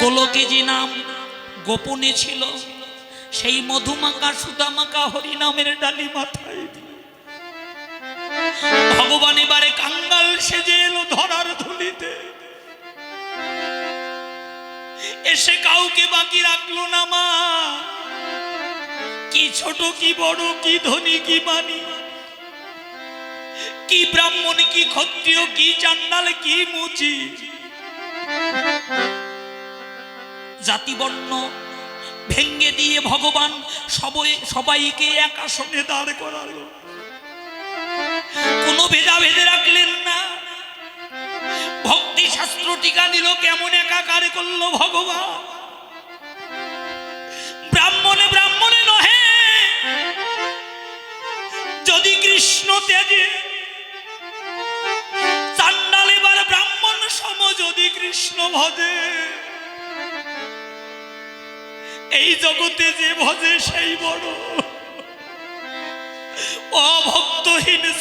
গোলকে যে নাম গোপনে ছিল। সেই মধুমাকা সুদামাকা হরিনামের ডালি মাথায় ভগবান এবারে কাঙ্গাল সেজে এলো ধরার ধুলিতে। এসে কাউকে বাকি রাখল না মা। কি ছোট, কি বড়, কি ধনী, কি মানি কি ব্রাহ্মণ, কি ক্ষত্রিয়, কি চান্ডাল, কি মুচি। জাতিবর্ণ ভেঙ্গে দিয়ে ভগবান সবাই সবাইকে এক আসনে দাঁড় করালো। কোনো ভেদাভেদে রাখলেন না। ভক্তি শাস্ত্র টিকা দিল কেমন একাকার করল ভগবান। ব্রাহ্মণে ব্রাহ্মণে নহে। যদি কৃষ্ণ তেজে চান্ডাল এবার ব্রাহ্মণ সম যদি কৃষ্ণ ভজে এই জগতে যে ভজে সেই বড়। অভক্তহীন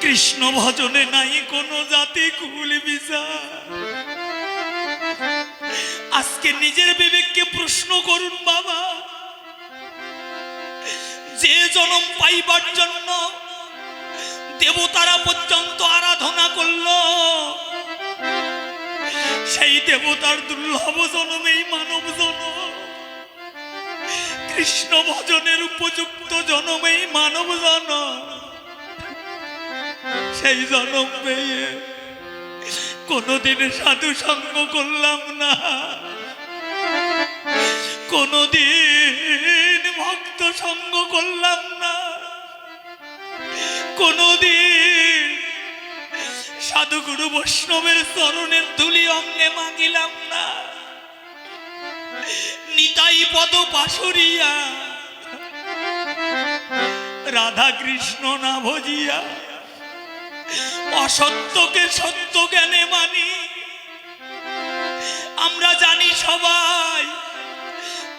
কৃষ্ণ ভজনে নাই কোনো জাতি কুল বিচার। আজকে নিজের বিবেককে প্রশ্ন করুন বাবা। যে জনম পাইবার জন্য দেবতারা পর্যন্ত আরাধনা করল। সেই দেবতার দুর্লভ জনমেই মানব জনম। কৃষ্ণ ভজনের উপযুক্ত জনমেই মানব জনম। সেই জনম পেয়ে কোনোদিন সাধু সঙ্গ করলাম না। কোনোদিন ভক্ত সঙ্গ করলাম না। কোনোদিন সাধুগুরু বৈষ্ণবের চরণের ধুলি অঙ্গে মাগিলাম না। নিতাই পদ পাশরিয়া। রাধা কৃষ্ণ না ভজিয়া। অসত্যকে সত্য জ্ঞানে মানি। আমরা জানি সবাই,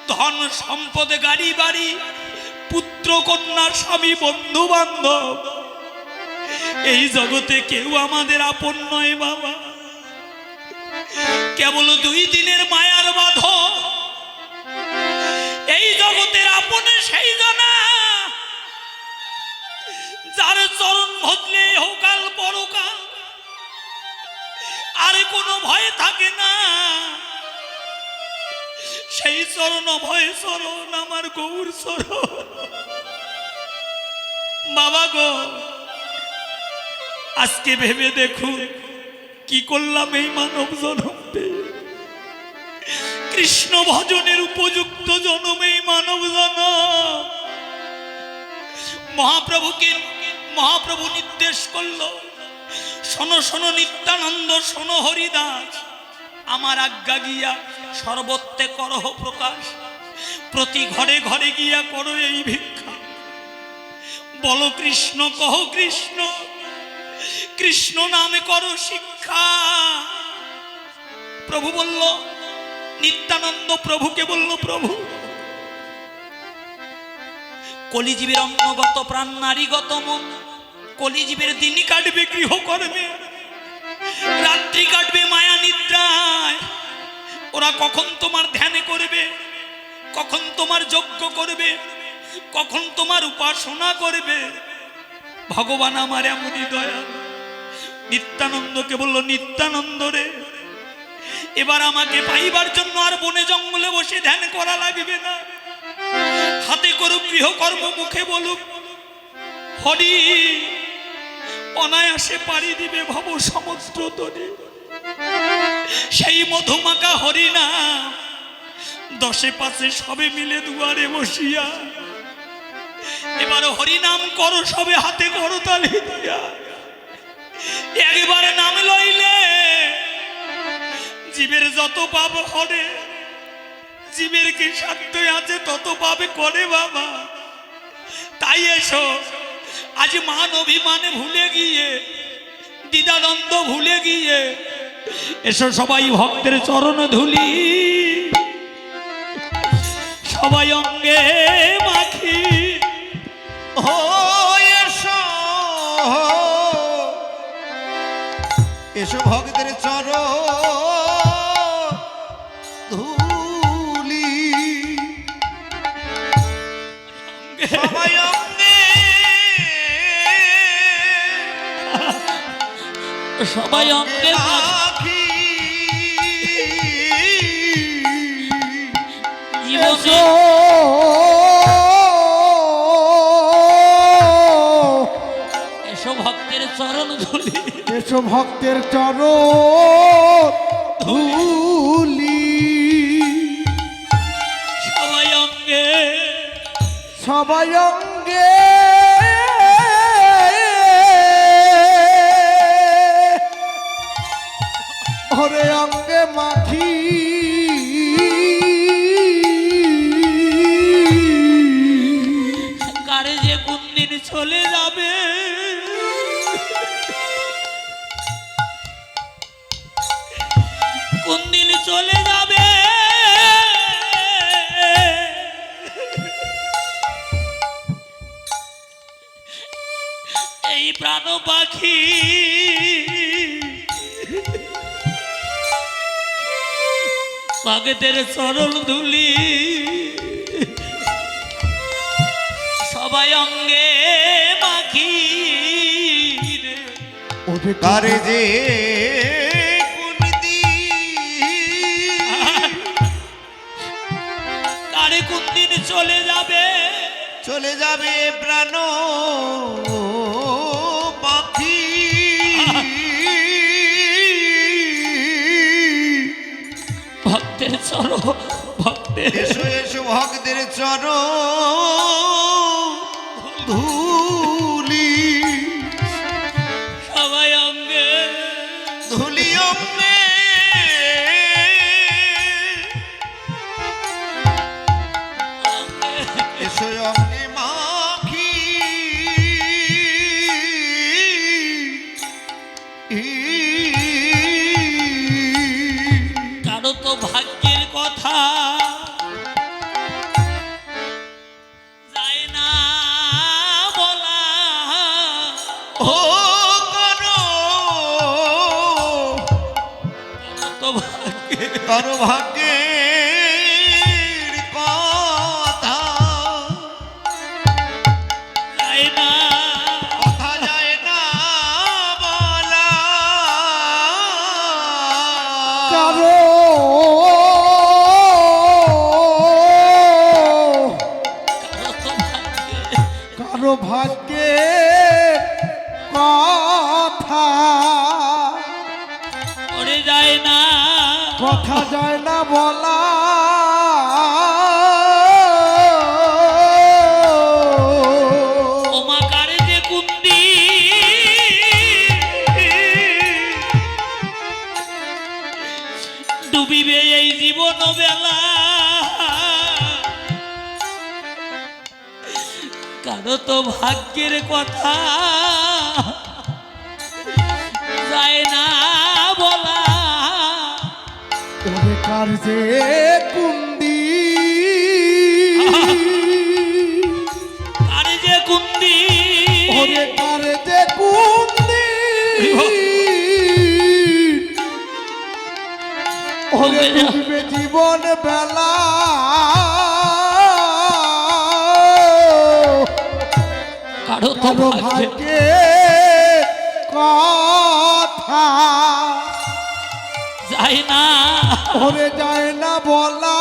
ধন সম্পদ গাড়ি বাড়ি, পুত্র কন্যার স্বামী বন্ধু বান্ধব এই জগতে কেউ আমাদের আপন নয় বাবা। কেবল দুই দিনের মায়ার বাধ এই জগতের আপনে সেই জানা। যার চরণ ভজলে হোকাল পরকাল। আর কোনো ভয় থাকে না। সেই চরণ ভয় চরণ, আমার গৌর চরণ। বাবা গো আজকে ভেবে দেখুন, কি করলাম এই মানব জনম পেয়ে? কৃষ্ণ ভজনের উপযুক্ত জনম এই মানব জনম মহাপ্রভুকে, মহাপ্রভু নির্দেশ করল, শোনো শোনো, নিত্যানন্দ, শোনো, হরিদাস, আমার আজ্ঞা গিয়া সর্বত্রে করহ প্রকাশ। প্রতি ঘরে ঘরে গিয়া করো এই ভিক্ষা। বলো কৃষ্ণ, কহ কৃষ্ণ কৃষ্ণ নামে করো শিক্ষা। প্রভু বলল, নিত্যানন্দ প্রভুকে বলল, প্রভু, কলিজীবের অন্নগত প্রাণ নারীগত মন, কলিজীবের দিনই কাটবে গৃহকর্মে, রাত্রি কাটবে মায়া নিদ্রায়। ওরা কখন তোমার ধ্যানে করবে, কখন তোমার যজ্ঞ করবে, কখন তোমার উপাসনা করবে ভগবান আমার এমনই দয়া। নিত্যানন্দকে বলল, নিত্যানন্দ রে, এবার আমাকে পাইবার জন্য আর বনে জঙ্গলে বসে ধ্যান করা লাগবে না। হাতে করুক, গৃহকর্ম মুখে বলুক, হরি, অনায়াসে পাড়ি দিবে ভব সমুদ্র তরে। সেই মধুমাকা হরি না, দশে পাশে সবে মিলে দুয়ারে বসিয়া এবার হরিনাম করো সবে হাতে করো তালি দিয়া। একবারে নাম লইলে জীবের যত পাপ হরে, জীবের কি সাধ্য আছে তত পাবে করে বাবা। তাই এসো, আজ মান অভিমানে ভুলে গিয়ে, দ্বিধাদ্বন্দ্ব ভুলে গিয়ে, এসো সবাই ভক্তের চরণ ধুলি। সবাই অঙ্গে এসো ভক্তের চর ধুলি। সবাই সবাই অঙ্গে রাখি এসো ভক্তের চরণ ধুলি। এসো ভক্তের চর ধুলি সবাই অঙ্গে। সবাই অঙ্গে। ওরে অঙ্গে মাখি প্রাণ পাখি। পাগেদের চরণ ধুলি। সবাই অঙ্গে পাখি রে। ওরে কারে যে কারে কোন দিন চলে যাবে? চলে যাবে প্রাণ। ভক্তের এসো এসো ভক্তের চর ধুলি সবাই অঙ্গে ধুলি অঙ্গে এসো অঙ্গে মাখি কারও কারও ভাগ্যের কথা। যায় না কথা যায় না বলা। কারও কারও ভাগ্যে কথা। যায় না কথা যায় না বলা। এই জীবন বেলা কারও তো ভাগ্যের কথা যায় না। কার যে কুন্দি। কারে যে কুন্দি। ওরে কার যে কুন্দি। ওরে ডুববে জীবন বেলা। কারও ভাগ্যে কথা। যায় না। ওরে যায় না বলা।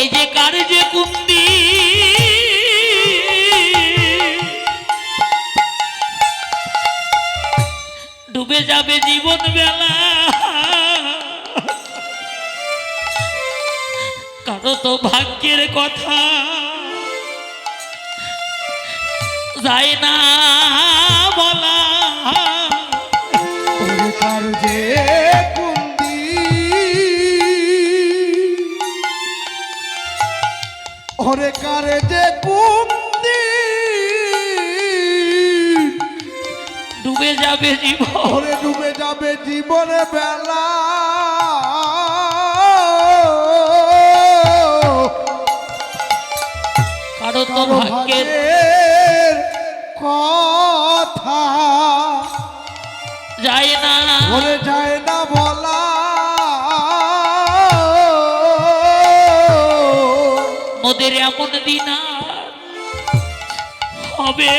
এই যে কার যে কুন্দি ডুবে যাবে জীবন বেলা। কারও তো ভাগ্যের কথা যায় না। যে কুন্দি ডুবে যাবে জীবন। ডুবে যাবে জীবনে বেলা। কারও তো এমন দিন হবে।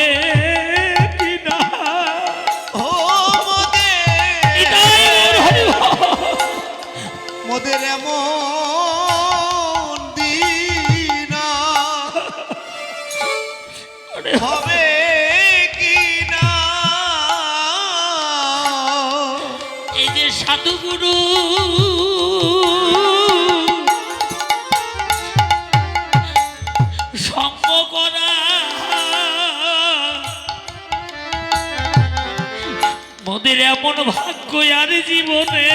মোদের এমন ভাগ্য আর জীবনে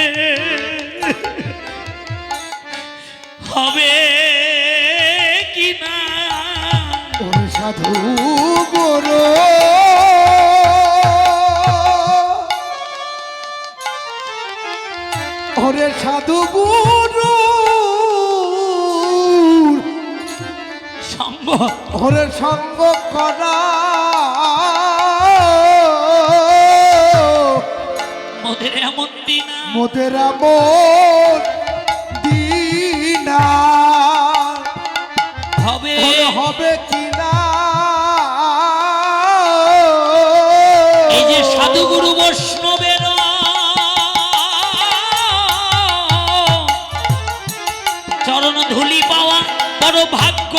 হবে কি না? ওরে সাধু গুরু ওরে সাধু গুরু। সঙ্গ। ওরে সঙ্গ করা। মোদের এমন দিনা মোদের আমন দিনা। হবে হবে কিনা? এই যে সাধুগুরু বৈষ্ণবের চরণ ধুলি পাওয়া বড় ভাগ্য